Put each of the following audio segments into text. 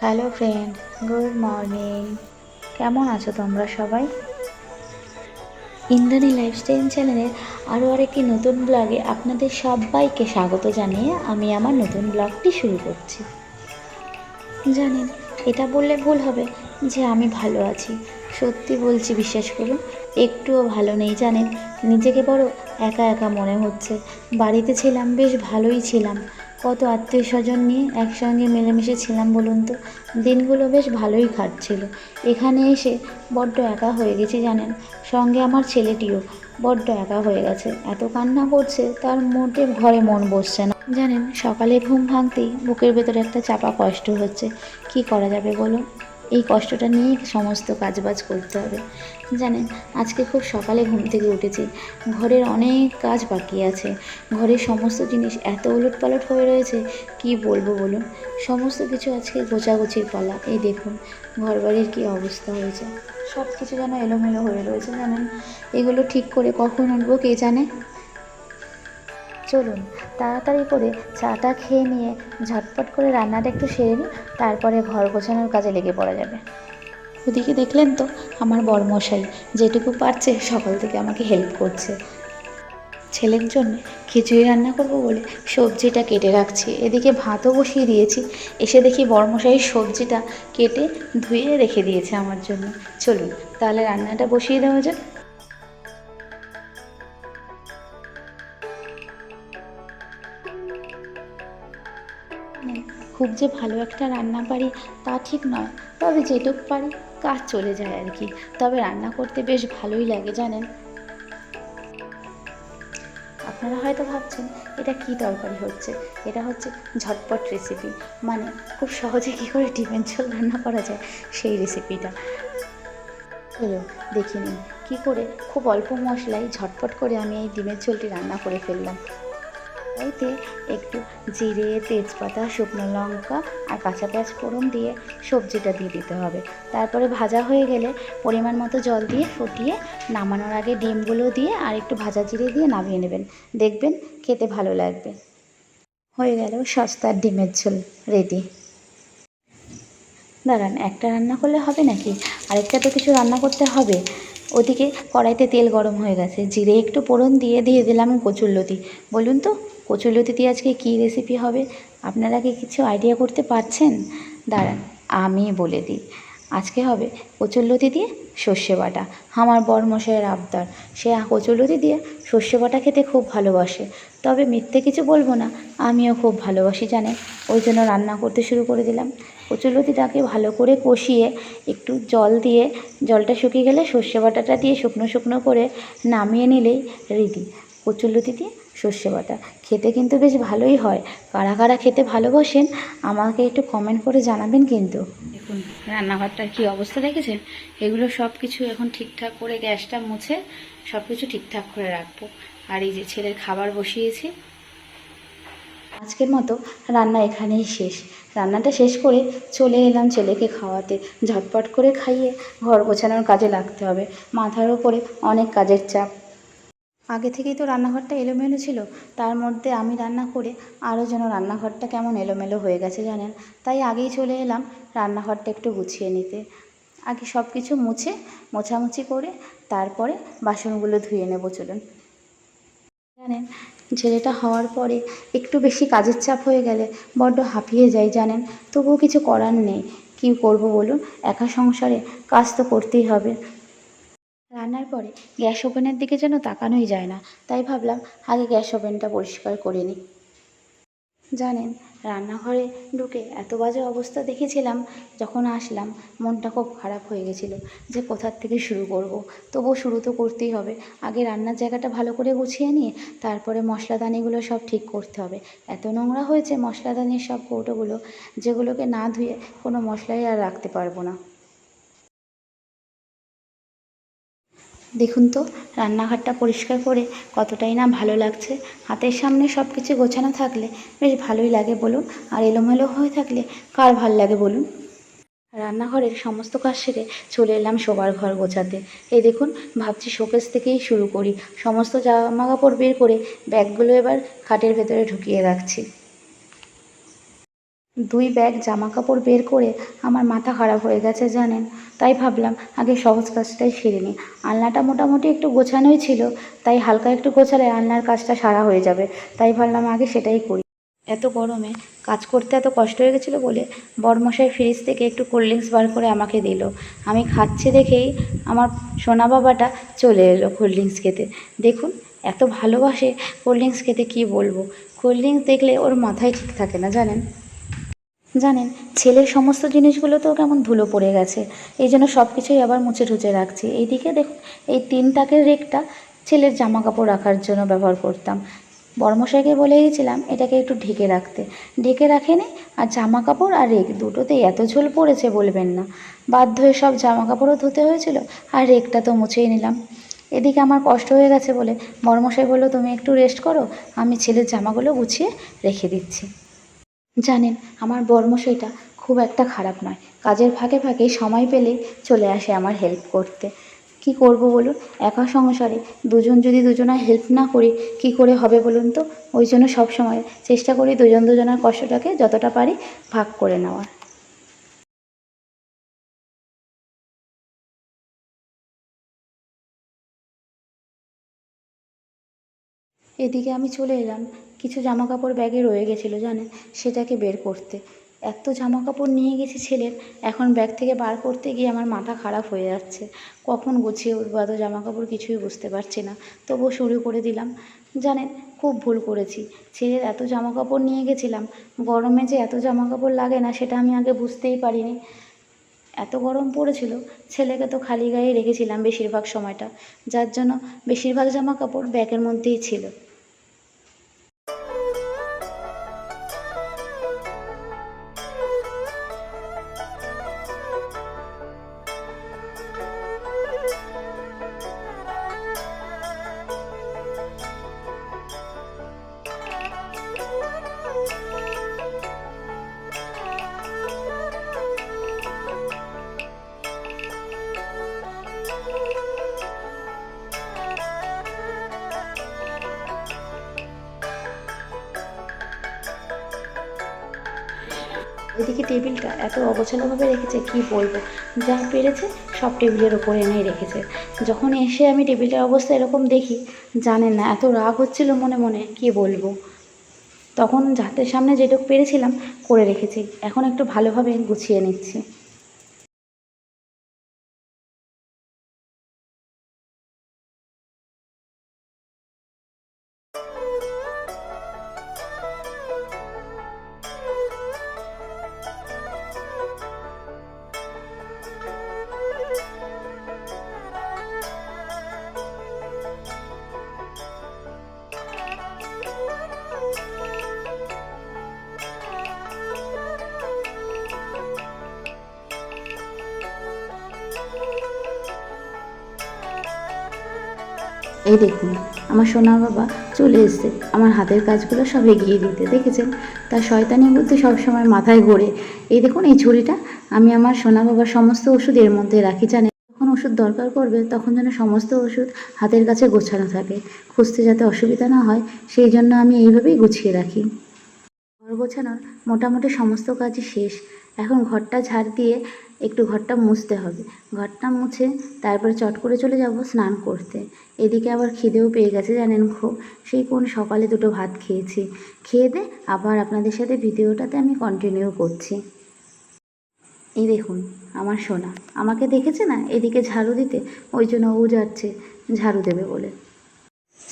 Hello friend good morning কেমন আছো তোমরা সবাই? ইন্দ্রাণী লাইফস্টাইল চ্যানেলের আরও আরেকটি নতুন ব্লগে আপনাদের সবাইকে স্বাগত জানিয়ে আমি আমার নতুন ব্লগটি শুরু করছি। জানেন, এটা বললে ভুল হবে যে আমি ভালো আছি। সত্যি বলছি, বিশ্বাস করুন, একটুও ভালো নেই, জানেন? নিজেকে বড় একা একা মনে হচ্ছে। বাড়িতে ছিলাম, বেশ ভালোই ছিলাম। কত আত্মীয় স্বজন নিয়ে একসঙ্গে মিলেমিশে ছিলাম বলুন তো? দিনগুলো বেশ ভালোই কাটছিল। এখানে এসে বড্ড একা হয়ে গেছি জানেন? সঙ্গে আমার ছেলেটিও বড্ড একা হয়ে গেছে। এত কান্না করছে, তার মোটে ঘরে মন বসছে না। জানেন, সকালে ঘুম ভাঙতেই বুকের ভেতরে একটা চাপা কষ্ট হচ্ছে। কি করা যাবে বলুন? এই কষ্টটা নিয়েই সমস্ত কাজবাজ করতে হবে। জানেন, আজকে খুব সকালে ঘুম থেকে উঠেছি। ঘরের অনেক কাজ বাকি আছে। ঘরের সমস্ত জিনিস এত উলট পালট হয়ে রয়েছে, কি বলব বলুন? সমস্ত কিছু আজকে গোছাগুছির পালা। এই দেখুন ঘর বাড়ির কী অবস্থা হয়েছে। সব কিছু যেন এলোমেলো হয়ে রয়েছে জানেন। এগুলো ঠিক করে কখন উঠবো কে জানে? চলুন, তাড়াতাড়ি করে চাটা খেয়ে নিয়ে ঝটপট করে রান্নাটা একটু সেরে নিই, তারপরে ঘর গোছানোর কাজে লেগে পড়া যাবে। ওদিকে দেখলেন তো, আমার বড়মশাই যেটুকু পারছে সকাল থেকে আমাকে হেল্প করছে। ছেলের জন্য খিচুড়ি রান্না করব বলে সবজিটা কেটে রাখছি, এদিকে ভাতও বসিয়ে দিয়েছি, এসে দেখি বড়মশাই সবজিটা কেটে ধুয়ে রেখে দিয়েছে আমার জন্য। চলুন, তাহলে রান্নাটা বসিয়ে দেওয়া যাক। খুব যে ভালো একটা রান্না পারি তা ঠিক নয়। তবে যেটুক পারি কাজ চলে যায় আর কি। তবে রান্না করতে বেশ ভালোই লাগে, জানেন। আপনারা হয়তো ভাবছেন, এটা কি তরকারি হচ্ছে? এটা হচ্ছে ঝটপট রেসিপি মানে খুব সহজে কী করে ডিমের ঝোল রান্না করা যায় সেই রেসিপিটা চলো, দেখে নিন কী করে খুব অল্প মশলায় ঝটপট করে আমি এই ডিমের ঝোলটি রান্না করে ফেললাম। এতে একটু জিরে, তেজপাতা, শুকনো লঙ্কা আর কাঁচা পেঁয়াজ ফোড়ন দিয়ে সবজিটা দিয়ে দিতে হবে। তারপরে ভাজা হয়ে গেলে পরিমাণ মতো জল দিয়ে ফুটিয়ে নামানোর আগে ডিমগুলো দিয়ে আর একটু ভাজা জিরে দিয়ে নামিয়ে নেবেন। দেখবেন খেতে ভালো লাগবে। হয়ে গেল সস্তার ডিমের ঝোল, রেডি। দাঁড়ান, একটা রান্না করলে হবে নাকি? আরেকটা তো কিছু রান্না করতে হবে। ওদিকে কড়াইতে তেল গরম হয়ে গেছে। জিরে একটু পোড়ন দিয়ে দিয়ে দিলাম কচুরলতি বলুন তো কচুরলতি দিয়ে আজকে কী রেসিপি হবে? আপনারা কি কিছু আইডিয়া করতে পারছেন? দাঁড়ান, আমি বলে দিই। আজকে হবে কচুরলতি দিয়ে সর্ষে বাটা। আমার বরমশাইয়ের আবদার। সে কচুরলতি দিয়ে সর্ষে বাটা খেতে খুব ভালোবাসে। তবে মিথ্যে কিছু বলব না, আমিও খুব ভালোবাসি, জানেন? ওই জন্য রান্না করতে শুরু করে দিলাম। কচুরলতিটাকে ভালো করে কষিয়ে একটু জল দিয়ে, জলটা শুকিয়ে গেলে সর্ষে বাটাটা দিয়ে শুকনো শুকনো করে নামিয়ে নিলেই রেডি কচুরলতি দিয়ে সর্ষে বাটা। খেতে কিন্তু বেশ ভালোই হয়। কারা কারা খেতে ভালোবাসেন আমাকে একটু কমেন্ট করে জানাবেন কিন্তু। দেখুন রান্নাঘরটার কী অবস্থা দেখেছেন? এগুলো সব কিছু এখন ঠিকঠাক করে গ্যাসটা মুছে সব কিছু ঠিকঠাক করে রাখব। আর এই যে ছেলের খাবার বসিয়েছি। আজকের মতো রান্না এখানেই শেষ। রান্নাটা শেষ করে চলে এলাম ছেলেকে খাওয়াতে। ঝটপট করে খাইয়ে ঘর গোছানোর কাজে লাগতে হবে। মাথার উপরে অনেক কাজের চাপ। আগে থেকেই তো রান্নাঘরটা এলোমেলো ছিল, তার মধ্যে আমি রান্না করে আরও যেন রান্নাঘরটা কেমন এলোমেলো হয়ে গেছে জানেন? তাই আগেই চলে এলাম রান্নাঘরটা একটু গুছিয়ে নিতে। আগে সব কিছু মুছে, মোছামুছি করে তারপরে বাসনগুলো ধুয়ে নেব চলুন। জানেন, ছেলেটা হওয়ার পরে একটু বেশি কাজের চাপ হয়ে গেলে বড্ড হাঁপিয়ে যাই জানেন? তবুও কিছু করার নেই। কী করব বলুন? একা সংসারে কাজ তো করতেই হবে। রান্নার পরে গ্যাস ওভেনের দিকে যেন তাকানোই যায় না, তাই ভাবলাম আগে গ্যাস ওভেনটা পরিষ্কার করে নিই। জানেন, রান্নাঘরে ঢুকে এত বাজে অবস্থা দেখেছিলাম, যখন আসলাম মনটা খুব খারাপ হয়ে গেছিল যে কোথার থেকে শুরু করব। তবুও শুরু তো করতেই হবে। আগে রান্নার জায়গাটা ভালো করে গুছিয়ে নিয়ে তারপরে মশলাদানিগুলো সব ঠিক করতে হবে। এত নোংরা হয়েছে মশলাদানির সব কৌটোগুলো, যেগুলোকে না ধুয়ে কোনো মশলাই আর রাখতে পারব না। দেখুন তো, রান্নাঘরটা পরিষ্কার করে কতটাই না ভালো লাগছে। হাতের সামনে সব কিছু গোছানো থাকলে বেশ ভালোই লাগে বলুন, আর এলোমেলো হয়ে থাকলে কার ভালো লাগে বলুন? রান্নাঘরের সমস্ত কাজ সেরে চলে এলাম শোবার ঘর গোছাতে। এই দেখুন, ভাবছি শোকেস থেকেই শুরু করি। সমস্ত জামা কাপড় বের করে ব্যাগগুলো এবার খাটের ভেতরে ঢুকিয়ে রাখছি। দুই ব্যাগ জামা কাপড় বের করে আমার মাথা খারাপ হয়ে গেছে জানেন। তাই ভাবলাম আগে সহজ কাজটাই সেরে নিই। আলনাটা মোটামুটি একটু গোছানোই ছিল, তাই হালকা একটু গোছালে আলনার কাজটা সারা হয়ে যাবে। তাই ভাবলাম আগে সেটাই করি। এত গরমে কাজ করতে এত কষ্ট হয়ে গেছিল বলে বড়মশাই ফ্রিজ থেকে একটু কোল্ড ড্রিঙ্কস বার করে আমাকে দিল। আমি খাচ্ছি দেখেই আমার সোনা বাবাটা চলে এলো কোল্ড ড্রিঙ্কস খেতে। দেখুন, এত ভালোবাসে কোল্ড ড্রিঙ্কস খেতে কী বলব? কোল্ড ড্রিঙ্কস দেখলে ওর মাথায় ঠিক থাকে না জানেন? জানেন, ছেলের সমস্ত জিনিসগুলোতেও কেমন ধুলো পড়ে গেছে। এই জন্য সব কিছুই আবার মুছে টুছে রাখছি। এইদিকে দেখুন, এই তিন তাকের রেকটা ছেলের জামা কাপড় রাখার জন্য ব্যবহার করতাম। বর্মশাইকে বলে গেছিলাম এটাকে একটু ঢেকে রাখতে। ঢেকে রাখেনি, আর জামা কাপড় আর রেক দুটোতেই এত ঝোল পড়েছে বলবেন না। বাধ্য হয়ে সব জামা কাপড়ও ধুতে হয়েছিল, আর রেকটা তো মুছেই নিলাম। এদিকে আমার কষ্ট হয়ে গেছে বলে বর্মশাই বলল, তুমি একটু রেস্ট করো, আমি ছেলের জামাগুলো গুছিয়ে রেখে দিচ্ছি। জানেন, আমার বর্মশাইটা খুব একটা খারাপ নয়। কাজের ফাঁকে ফাঁকে সময় পেলেই চলে আসে আমার হেল্প করতে। কি করব বলুন? একা সংসারে দুজন যদি দুজনের হেল্প না করি, কি করে হবে বলুন তো? ওই জন্য সবসময় চেষ্টা করি দুজন দুজনের কষ্টটাকে যতটা পারি ভাগ করে নেওয়ার। এদিকে আমি চলে এলাম। কিছু জামা কাপড় ব্যাগে রয়ে গেছিল জানেন, সেটাকে বের করতে। এত জামা কাপড় নিয়ে গেছি ছেলের, এখন ব্যাগ থেকে বার করতে গিয়ে আমার মাথা খারাপ হয়ে যাচ্ছে। কখন গুছিয়ে উঠবো? এত জামা কাপড় কিছুই বুঝতে পারছি না। তবুও শুরু করে দিলাম। জানেন, খুব ভুল করেছি। ছেলের এত জামা কাপড় নিয়ে গেছিলাম, গরমে যে এত জামা কাপড় লাগে না, সেটা আমি আগে বুঝতেই পারিনি। এত গরম পড়েছিল, ছেলেকে তো খালি গায়ে রেখেছিলাম বেশিরভাগ সময়টা। যার জন্য বেশিরভাগ জামা কাপড় ব্যাগের মধ্যেই ছিল। এদিকে টেবিলটা এত অগোছালোভাবে রেখেছে, কি বলব? যা পেরেছে সব টেবিলের ওপর এনেই রেখেছে। যখন এসে আমি টেবিলটার অবস্থা এরকম দেখি জানেন না, এত রাগ হচ্ছিল মনে মনে, কি বলব? তখন হাতের সামনে যেটুকু পেরেছিলাম, করে রেখেছি। এখন একটু ভালোভাবে গুছিয়ে নিচ্ছি। এই দেখুন, আমার সোনা বাবা চলে এসছে। আমার হাতের কাজগুলো সব এগিয়ে দিতে, দেখেছেন? তার শয়তানি বুদ্ধি সবসময় মাথায় ঘোরে। এই দেখুন, এই ঝুড়িটা আমি আমার সোনা বাবার সমস্ত ওষুধ এর মধ্যে রাখি। জানেন, যখন ওষুধ দরকার পড়বে, তখন যেন সমস্ত ওষুধ হাতের কাছে গোছানো থাকে। খুঁজতে যাতে অসুবিধা না হয়, সেই জন্য আমি এইভাবেই গুছিয়ে রাখি। ঘর গোছানোর মোটামুটি সমস্ত কাজই শেষ। এখন ঘরটা ঝাড় দিয়ে একটু ঘরটা মুছতে হবে। ঘরটা মুছে তারপরে চট করে চলে যাব স্নান করতে। এদিকে আবার খিদেও পেয়ে গেছে জানেন খুব সেই কোন সকালে দুটো ভাত খেয়েছি। খেয়ে দে, আবার আপনাদের সাথে ভিডিওটাতে আমি কন্টিনিউ করছি। এই দেখুন, আমার সোনা। আমাকে দেখেছে না? এদিকে ঝাড়ু দিতে, ওই জন্য ও যাচ্ছে। ঝাড়ু দেবে বলে।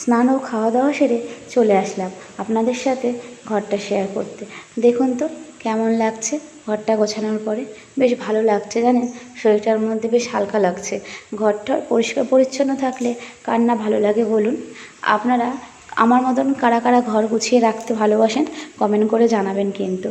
স্নান ও খাওয়া দাওয়া সেরে চলে আসলাম আপনাদের সাথে ঘরটা শেয়ার করতে। দেখুন তো কেমন লাগছে ঘরটা গোছানোর পরে। বেশ ভালো লাগছে জানেন, শরীরটার মধ্যে বেশ হালকা লাগছে। ঘরটা পরিষ্কার পরিচ্ছন্ন থাকলে কার না ভালো লাগে বলুন? আপনারা আমার মতন কারা কারা ঘর গুছিয়ে রাখতে ভালোবাসেন কমেন্ট করে জানাবেন কিন্তু।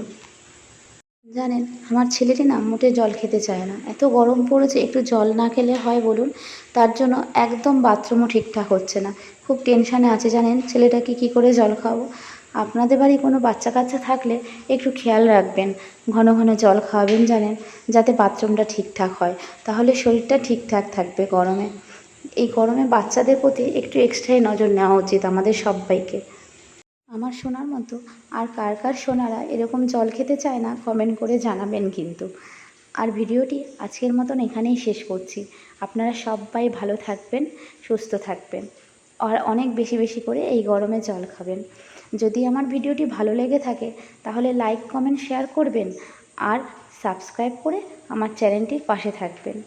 জানেন, আমার ছেলেটি না মোটে জল খেতে চায় না। এত গরম পড়েছে, একটু জল না খেলে হয় বলুন? তার জন্য একদম বাথরুমও ঠিকঠাক হচ্ছে না। খুব টেনশানে আছে জানেন, ছেলেটাকে কী করে জল খাওয়াবো? আপনাদের বাড়ি কোনো বাচ্চা কাচ্চা থাকলে একটু খেয়াল রাখবেন। ঘন ঘন জল খাওয়াবেন জানেন, যাতে বাথরুমটা ঠিকঠাক হয়। তাহলে শরীরটা ঠিকঠাক থাকবে গরমে। এই গরমে বাচ্চাদের প্রতি একটু এক্সট্রাই নজর নেওয়া উচিত আমাদের সব্বাইকে আমার সোনার মতো। আর কার কার সোনারা এরকম জল খেতে চায় না কমেন্ট করে জানাবেন কিন্তু। আর ভিডিওটি আজকের মতন এখানেই শেষ করছি। আপনারা সবাই ভালো থাকবেন, সুস্থ থাকবেন। আর অনেক বেশি বেশি করে এই গরমে জল খাবেন। যদি আমার ভিডিওটি ভালো লেগে থাকে, তাহলে লাইক কমেন্ট শেয়ার করবেন। আর সাবস্ক্রাইব করে আমার চ্যানেলটির পাশে থাকবেন।